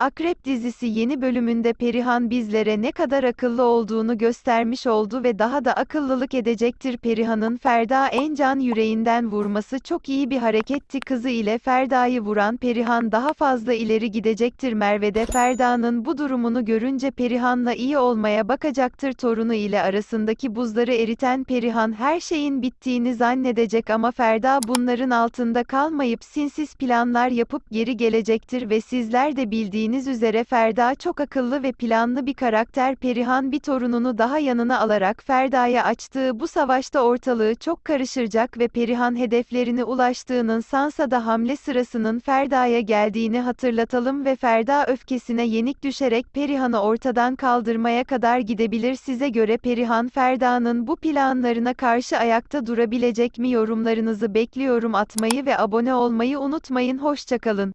Akrep dizisi yeni bölümünde Perihan bizlere ne kadar akıllı olduğunu göstermiş oldu ve daha da akıllılık edecektir. Perihan'ın Ferda Encan yüreğinden vurması çok iyi bir hareketti. Kızı ile Ferda'yı vuran Perihan daha fazla ileri gidecektir. Merve de Ferda'nın bu durumunu görünce Perihan'la iyi olmaya bakacaktır. Torunu ile arasındaki buzları eriten Perihan her şeyin bittiğini zannedecek ama Ferda bunların altında kalmayıp sinsiz planlar yapıp geri gelecektir ve sizler de bildiğiniz üzere Ferda çok akıllı ve planlı bir karakter. Perihan bir torununu daha yanına alarak Ferda'ya açtığı bu savaşta ortalığı çok karışacak ve Perihan hedeflerine ulaştığının Sansa'da hamle sırasının Ferda'ya geldiğini hatırlatalım ve Ferda öfkesine yenik düşerek Perihan'ı ortadan kaldırmaya kadar gidebilir. Size göre Perihan Ferda'nın bu planlarına karşı ayakta durabilecek mi yorumlarınızı bekliyorum atmayı ve abone olmayı unutmayın. Hoşçakalın.